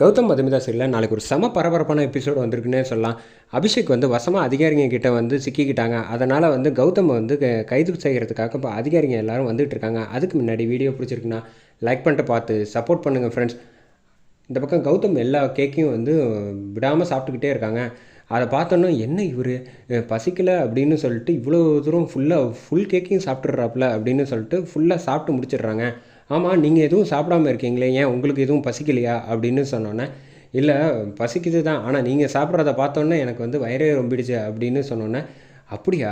கௌதம் மதுமிதா சரியில் நாளைக்கு ஒரு செம பரபரப்பான எபிசோடு வந்திருக்குன்னே சொல்லலாம். அபிஷேக் வந்து வசமாக அதிகாரிங்க கிட்ட வந்து சிக்கிக்கிட்டாங்க. அதனால் வந்து கௌதம் வந்து கைது செய்கிறதுக்காக இப்போ அதிகாரிங்க எல்லாரும் வந்துகிட்டு இருக்காங்க. அதுக்கு முன்னாடி வீடியோ பிடிச்சிருக்குன்னா லைக் பண்ணிட்டு பார்த்து சப்போர்ட் பண்ணுங்கள் ஃப்ரெண்ட்ஸ் இந்த பக்கம் கௌதம் எல்லா கேக்கையும் வந்து விடாமல் சாப்பிட்டுக்கிட்டே இருக்காங்க. அதை பார்த்தோன்னா என்ன இவர்? பசிக்கலை அப்படின்னு சொல்லிட்டு இவ்வளோ தூரம் ஃபுல்லாக ஃபுல் கேக்கையும் சாப்பிட்றாப்புல அப்படின்னு சொல்லிட்டு ஃபுல்லாக சாப்பிட்டு முடிச்சிடுறாங்க. ஆமாம் நீங்கள் எதுவும் சாப்பிடாம இருக்கீங்களே ஏன் உங்களுக்கு எதுவும் பசிக்கலையா? அப்படின்னு சொன்னோன்னே இல்லை பசிக்குது தான் ஆனால் நீங்கள் சாப்பிட்றத பார்த்தோன்னே எனக்கு வந்து வயிறே ரொம்பிடுச்சு அப்படின்னு சொன்னோன்னே அப்படியா?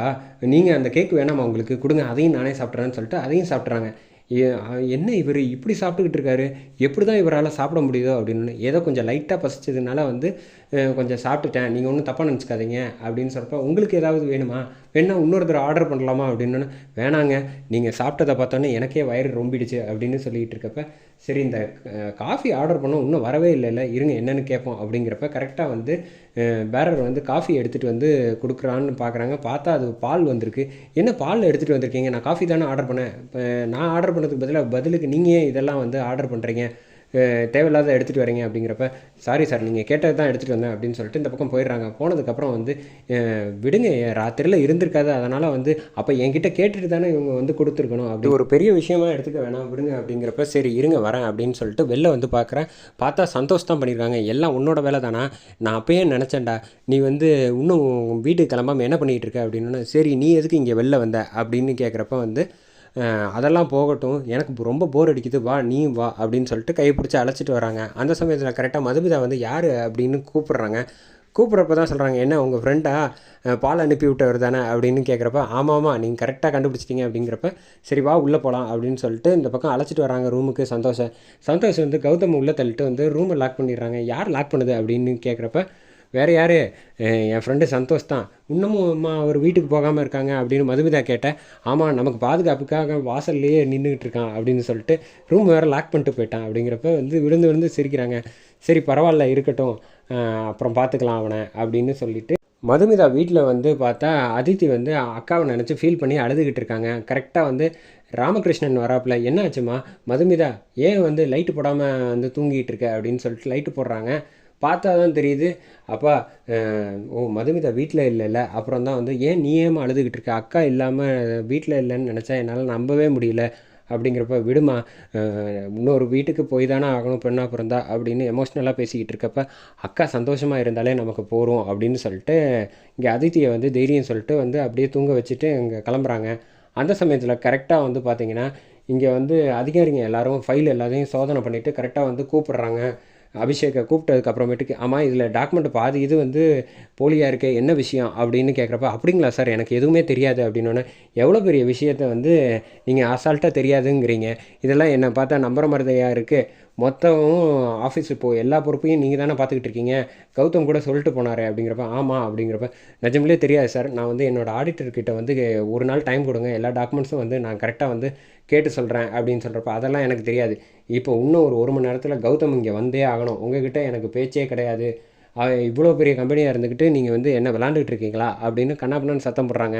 நீங்கள் அந்த கேக் வேணாமா உங்களுக்கு? கொடுங்க அதையும் நானே சாப்பிட்றேன்னு சொல்லிட்டு அதையும் சாப்பிட்றாங்க என்ன இவர் இப்படி சாப்பிட்டுக்கிட்டு இருக்காரு? எப்படி தான் இவரால் சாப்பிட முடியுதோ அப்படின்னு ஏதோ கொஞ்சம் லைட்டாக பசிச்சதுனால வந்து கொஞ்சம் சாப்பிட்டுட்டேன். நீங்கள் ஒன்றும் தப்பாக நினச்சிக்காதீங்க அப்படின்னு சொல்கிறப்ப உங்களுக்கு ஏதாவது வேணுமா? வேணா இன்னொரு தடவை ஆர்டர் பண்ணலாமா? அப்படின்னு வேணாங்க. நீங்கள் சாப்பிட்டதை பார்த்தோன்னே எனக்கே வயிறு ரொம்பிடுச்சு அப்படின்னு சொல்லிகிட்டு இருக்கப்ப சரி இந்த காஃபி ஆர்டர் பண்ண இன்னும் வரவே இல்லைல்ல இருங்க என்னென்னு கேட்போம் அப்படிங்கிறப்ப கரெக்டாக வந்து பேரர் வந்து காஃபி எடுத்துகிட்டு வந்து கொடுக்குறான்னு பார்க்குறாங்க. பார்த்தா அது பால் வந்திருக்கு. என்ன பால் எடுத்துகிட்டு வந்திருக்கீங்க? நான் காஃபி தானே ஆர்டர் பண்ணேன். இப்போ நான் ஆர்டர் பண்ணதுக்கு பதிலாக பதிலுக்கு நீங்கள் இதெல்லாம் வந்து ஆர்டர் பண்ணுறீங்க தேவையில்லாத எடுத்துகிட்டு வரீங்க அப்படிங்கிறப்ப சாரி சார் நீங்கள் கேட்டது தான் எடுத்துகிட்டு வந்தேன் அப்படின்னு சொல்லிட்டு இந்த பக்கம் போயிடுறாங்க. போனதுக்கப்புறம் வந்து விடுங்க ராத்திரியில் இருந்திருக்காது. அதனால் வந்து அப்போ என்கிட்ட கேட்டுட்டு தானே இவங்க வந்து கொடுத்துருக்கணும் அப்படி ஒரு பெரிய விஷயமா எடுத்துக்க வேணாம் விடுங்க அப்படிங்கிறப்ப சரி இருங்க வரேன் அப்படின்னு சொல்லிட்டு வெளில வந்து பார்க்குறேன் பார்த்தா சந்தோஷ் தான் பண்ணியிருக்காங்க எல்லாம் உன்னோட வேலை தானா? நான் அப்பயே நினச்சேன்டா. நீ வந்து இன்னும் வீட்டுக்கு கிளம்பாம என்ன பண்ணிகிட்டு இருக்க? அப்படின்னு சரி நீ எதுக்கு இங்கே வெளில வந்த? அப்படின்னு கேட்குறப்ப வந்து அதெல்லாம் போகட்டும். எனக்கு ரொம்ப போர் அடிக்குது. வா நீ வா அப்படின்னு சொல்லிட்டு கைப்பிடிச்சி அழைச்சிட்டு வராங்க. அந்த சமயத்தில் கரெக்டாக மதுமிதா வந்து யார்? அப்படின்னு கூப்பிட்றாங்க. கூப்பிட்றப்ப தான் சொல்கிறாங்க என்ன உங்கள் ஃப்ரெண்டாக பால் அனுப்பி விட்டவர் தானே? அப்படின்னு கேட்குறப்ப ஆமாம் ஆமாம் நீங்கள் கரெக்டாக கண்டுபிடிச்சிட்டீங்க. அப்படிங்கிறப்ப சரி வா உள்ளே போகலாம் அப்படின்னு சொல்லிட்டு இந்த பக்கம் அழைச்சிட்டு வராங்க ரூமுக்கு சந்தோஷம் சந்தோஷம் வந்து கௌதம் உள்ளே தள்ளிட்டு வந்து ரூமை லாக் பண்ணிடுறாங்க. யார் லாக் பண்ணுது? அப்படின்னு கேட்குறப்ப வேறு யார்? என் ஃப்ரெண்டு சந்தோஷ் தான். இன்னமும் அம்மா அவர் வீட்டுக்கு போகாமல் இருக்காங்க அப்படின்னு மதுமிதா கேட்டேன் ஆமாம் நமக்கு பாதுகாப்புக்காக வாசல்லையே நின்றுக்கிட்டு இருக்கான் அப்படின்னு சொல்லிட்டு ரூம் வேறு லாக் பண்ணிட்டு போயிட்டான். அப்படிங்கிறப்ப வந்து விழுந்து விழுந்து சிரிக்கிறாங்க. சரி பரவாயில்ல இருக்கட்டும். அப்புறம் பார்த்துக்கலாம் அவனை அப்படின்னு சொல்லிட்டு மதுமிதா வீட்டில் வந்து பார்த்தா அதித்தி வந்து அக்காவை நினச்சி ஃபீல் பண்ணி அழுதுகிட்டு இருக்காங்க. கரெக்டாக வந்து ராமகிருஷ்ணன் வராப்பில் என்ன ஆச்சுமா மதுமிதா ஏன் வந்து லைட்டு போடாமல் வந்து தூங்கிட்டு இருக்க? அப்படின்னு சொல்லிட்டு லைட்டு போடுறாங்க. பார்த்தா தான் தெரியுது. அப்பா ஓ மதுமிதா வீட்டில் இல்லைல்ல. அப்புறம் தான் வந்து ஏன் நீ ஏமா அழுதுகிட்டு இருக்க? அக்கா இல்லாமல் வீட்டில் இல்லைன்னு நினச்சா என்னால் நம்பவே முடியல. அப்படிங்கிறப்ப விடுமா இன்னொரு வீட்டுக்கு போய் தானே ஆகணும் பெண்ணாக பிறந்தா? அப்படின்னு எமோஷ்னலாக பேசிக்கிட்டு இருக்கப்ப அக்கா சந்தோஷமாக இருந்தாலே நமக்கு போகிறோம் அப்படின்னு சொல்லிட்டு இங்கே அதித்தியை வந்து தைரியம் சொல்லிட்டு வந்து அப்படியே தூங்க வச்சுட்டு இங்கே கிளம்புறாங்க. அந்த சமயத்தில் கரெக்டாக வந்து பார்த்திங்கன்னா இங்கே வந்து அதிகாரிங்க எல்லாரும் ஃபைல் எல்லாத்தையும் சோதனை பண்ணிவிட்டு கரெக்டாக வந்து கூப்பிட்றாங்க. அபிஷேக்கை கூப்பிட்டதுக்கு அப்புறமேட்டுக்கு ஆமாம் இதில் டாக்குமெண்ட் பாதி இது வந்து போலியாக இருக்கே என்ன விஷயம்? அப்படின்னு கேட்குறப்ப அப்படிங்களா சார் எனக்கு எதுவுமே தெரியாது. அப்படின்னோடனே எவ்வளோ பெரிய விஷயத்த வந்து நீங்கள் அசால்ட்டாக தெரியாதுங்கிறீங்க. இதெல்லாம் என்னை பார்த்தா நம்புற மாதிரியாக இருக்குது மொத்தமும் ஆஃபீஸ் இப்போது எல்லா பொறுப்பையும் நீங்கள் தானே பார்த்துக்கிட்டு இருக்கீங்க. கௌதம் கூட சொல்லிட்டு போனார் அப்படிங்கிறப்ப ஆமாம் அப்படிங்கிறப்ப நிஜம்லேயே தெரியாது சார் நான் வந்து என்னோடய ஆடிட்டர்கிட்ட வந்து ஒரு நாள் டைம் கொடுங்க. எல்லா டாக்குமெண்ட்ஸும் வந்து நான் கரெக்டாக வந்து கேட்டு சொல்கிறேன் அப்படின்னு சொல்கிறப்ப அதெல்லாம் எனக்கு தெரியாது. இப்போ இன்னும் ஒரு ஒரு மணி நேரத்தில் கௌதம் இங்கே வந்தே ஆகணும். உங்ககிட்ட எனக்கு பேச்சே கிடையாது. இவ்வளோ பெரிய கம்பெனியாக இருந்துக்கிட்டு நீங்கள் வந்து என்ன விளாண்டுக்கிட்டு இருக்கீங்களா அப்படின்னு கண்ணாப்பண்ணான்னு சத்தம் போடுறாங்க.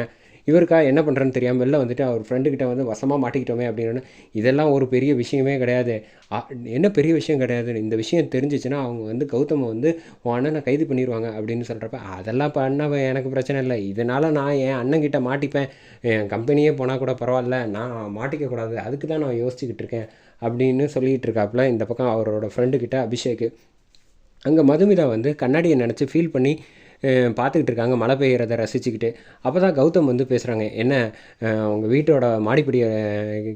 இவருக்கா என்ன பண்ணுறேன்னு தெரியாமல் வெளில வந்துட்டு அவர் ஃப்ரெண்டுக்கிட்ட வந்து வசமாக மாட்டிக்கிட்டோமே அப்படின்னு இதெல்லாம் ஒரு பெரிய விஷயமே கிடையாது. என்ன பெரிய விஷயம் கிடையாது. இந்த விஷயம் தெரிஞ்சிச்சுன்னா அவங்க வந்து கௌதமை வந்து உன் அண்ணனை கைது பண்ணிடுவாங்க அப்படின்னு சொல்கிறப்ப அதெல்லாம் பண்ண எனக்கு பிரச்சனை இல்லை. இதனால் நான் என் அண்ணன்கிட்ட மாட்டிப்பேன். என் கம்பெனியே போனால் கூட பரவாயில்ல. நான் மாட்டிக்கக்கூடாது அதுக்கு தான் நான் யோசிச்சுக்கிட்டு இருக்கேன். அப்படின்னு சொல்லிகிட்டு இருக்காப்புல இந்த பக்கம் அவரோட ஃப்ரெண்டுக்கிட்ட அபிஷேக். அங்கே மதுமிதா வந்து கண்ணாடியை நினச்சி ஃபீல் பண்ணி பார்த்துக்கிட்டு இருக்காங்க மழை பெய்யறத ரசிச்சுக்கிட்டு. அப்போ தான் கௌதம் வந்து பேசுகிறாங்க என்ன உங்கள் வீட்டோட மாடிப்படி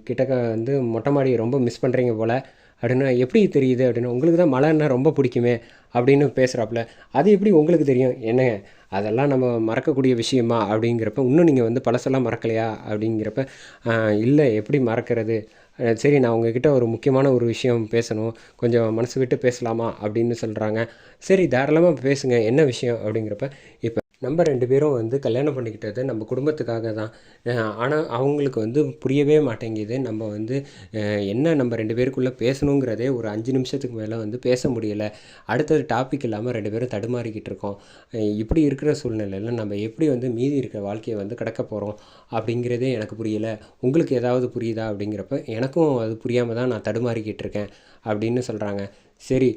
கிட்டக்க வந்து மொட்டை மாடியை ரொம்ப மிஸ் பண்ணுறீங்க போல் அப்படின்னா எப்படி தெரியுது அப்படின்னு உங்களுக்கு தான் மழைன்னா ரொம்ப பிடிக்குமே அப்படின்னு பேசுகிறாப்புல அது எப்படி உங்களுக்கு தெரியும்? என்னங்க அதெல்லாம் நம்ம மறக்கக்கூடிய விஷயமா? அப்படிங்கிறப்ப இன்னும் நீங்கள் வந்து பழசெல்லாம் மறக்கலையா? அப்படிங்கிறப்ப இல்லை எப்படி மறக்கிறது? சரி நான் உங்ககிட்ட ஒரு முக்கியமான ஒரு விஷயம் பேசணும். கொஞ்சம் மனசு விட்டு பேசலாமா அப்படின்னு சொல்கிறாங்க சரி தாராளமாக பேசுங்க. என்ன விஷயம் அப்படிங்கிறப்ப இப்போ நம்ம ரெண்டு பேரும் வந்து கல்யாணம் பண்ணிக்கிட்டது நம்ம குடும்பத்துக்காக தான். ஆனால் அவங்களுக்கு வந்து புரியவே மாட்டேங்குது. நம்ம வந்து என்ன நம்ம ரெண்டு பேருக்குள்ளே பேசணுங்கிறதே ஒரு அஞ்சு நிமிஷத்துக்கு மேலே வந்து பேச முடியலை. அடுத்தது டாபிக் இல்லாமல் ரெண்டு பேரும் தடுமாறிக்கிட்டு இருக்கோம். இப்படி இருக்கிற சூழ்நிலையில் நம்ம எப்படி வந்து மீதி இருக்கிற வாழ்க்கையை வந்து கடக்க போகிறோம் அப்படிங்கிறதே எனக்கு புரியலை. உங்களுக்கு ஏதாவது புரியுதா அப்படிங்கிறப்ப எனக்கும் அது புரியாமல் தான் நான் தடுமாறிக்கிட்டு இருக்கேன் அப்படின்னு சொல்கிறாங்க சரி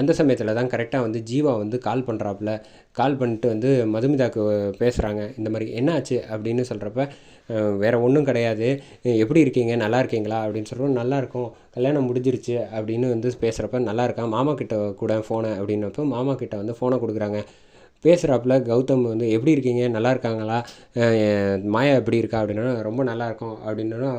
அந்த சமயத்தில் தான் கரெக்டாக வந்து ஜீவா வந்து கால் பண்ணுறாப்புல கால் பண்ணிட்டு வந்து மதுமிதாக்கு பேசுகிறாங்க இந்த மாதிரி என்னாச்சு அப்படின்னு சொல்கிறப்ப வேறு ஒன்றும் கிடையாது. எப்படி இருக்கீங்க? நல்லா இருக்கீங்களா? அப்படின்னு சொல்கிறோம் நல்லா இருக்கும். கல்யாணம் முடிஞ்சிருச்சு அப்படின்னு வந்து பேசுகிறப்ப நல்லா இருக்கான் மாமா கிட்ட கூட ஃபோனை அப்படின்னப்போ மாமா கிட்ட வந்து ஃபோனை கொடுக்குறாங்க. பேசுகிறாப்புல கௌதம் வந்து எப்படி இருக்கீங்க? நல்லா இருக்காங்களா? மாயா எப்படி இருக்கா? அப்படின்னா ரொம்ப நல்லா இருக்கும். அப்படின்னா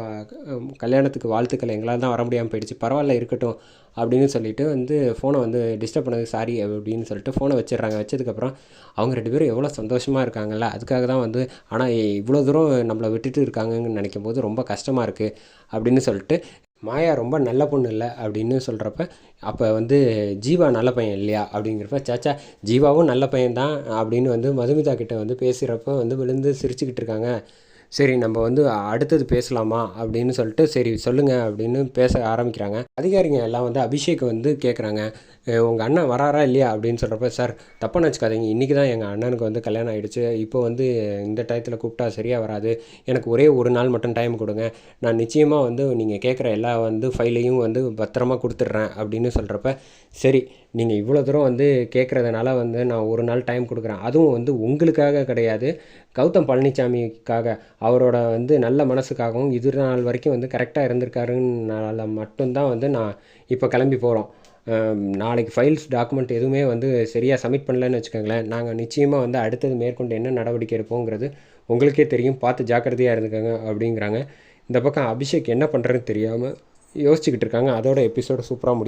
கல்யாணத்துக்கு வாழ்த்துக்கள். எங்களால் தான் வர முடியாமல் போயிடுச்சு. பரவாயில்ல இருக்கட்டும். அப்படின்னு சொல்லிட்டு வந்து ஃபோனை வந்து டிஸ்டர்ப் பண்ணது சாரி அப்படின்னு சொல்லிட்டு ஃபோனை வச்சிடுறாங்க. வச்சதுக்கப்புறம் அவங்க ரெண்டு பேரும் எவ்வளோ சந்தோஷமாக இருக்காங்கல்ல. அதுக்காக தான் வந்து ஆனால் இவ்வளோ தூரம் நம்மளை விட்டுட்டு இருக்காங்கன்னு நினைக்கும் போது ரொம்ப கஷ்டமாக இருக்குது அப்படின்னு சொல்லிட்டு மாயா ரொம்ப நல்ல பொண்ணு இல்லை அப்படின்னு சொல்கிறப்ப அப்போ வந்து ஜீவா நல்ல பையன் இல்லையா அப்படிங்கிறப்ப சாச்சா ஜீவாவும் நல்ல பையன்தான் அப்படின்னு வந்து மதுமிதா கிட்டே வந்து பேசுகிறப்ப வந்து விழுந்து சிரிச்சுக்கிட்டு இருக்காங்க. சரி நம்ம வந்து அடுத்தது பேசலாமா அப்படின்னு சொல்லிட்டு சரி சொல்லுங்கள் அப்படின்னு பேச ஆரம்பிக்கிறாங்க. அதிகாரிங்க எல்லாம் வந்து அபிஷேக் வந்து கேட்குறாங்க உங்கள் அண்ணன் வராரா இல்லையா? அப்படின்னு சொல்கிறப்ப சார் தப்பாக நினச்சிக்காதீங்க. இன்றைக்கி தான் எங்கள் அண்ணனுக்கு வந்து கல்யாணம் ஆகிடுச்சு இப்போ வந்து இந்த டயத்தில் கூப்பிட்டா சரியாக வராது. எனக்கு ஒரே ஒரு நாள் மட்டும் டைம் கொடுங்க. நான் நிச்சயமாக வந்து நீங்கள் கேட்குற எல்லா வந்து ஃபைலையும் வந்து பத்திரமா கொடுத்துட்றேன். அப்படின்னு சொல்கிறப்ப சரி நீங்கள் இவ்வளோ தூரம் வந்து கேட்குறதுனால வந்து நான் ஒரு நாள் டைம் கொடுக்குறேன். அதுவும் வந்து உங்களுக்காக கிடையாது. கௌதம் பழனிசாமிக்காக அவரோட வந்து நல்ல மனசுக்காகவும் இது நாள் வரைக்கும் வந்து கரெக்டாக இருந்திருக்காருனால மட்டும்தான் வந்து நான் இப்போ கிளம்பி போகிறோம் நாளைக்கு ஃபைல்ஸ் டாக்குமெண்ட் எதுவுமே வந்து சரியாக சப்மிட் பண்ணலன்னு வச்சுக்கோங்களேன். நாங்கள் நிச்சயமாக வந்து அடுத்தது மேற்கொண்டு என்ன நடவடிக்கை எடுப்போங்கிறது உங்களுக்கே தெரியும். பார்த்து ஜாக்கிரதையாக இருந்துக்கோங்க அப்படிங்கிறாங்க. இந்த பக்கம் அபிஷேக் என்ன பண்ணுறதுன்னு தெரியாமல் யோசிச்சுக்கிட்டு இருக்காங்க. அதோட எபிசோடு சூப்பராக முடியும்.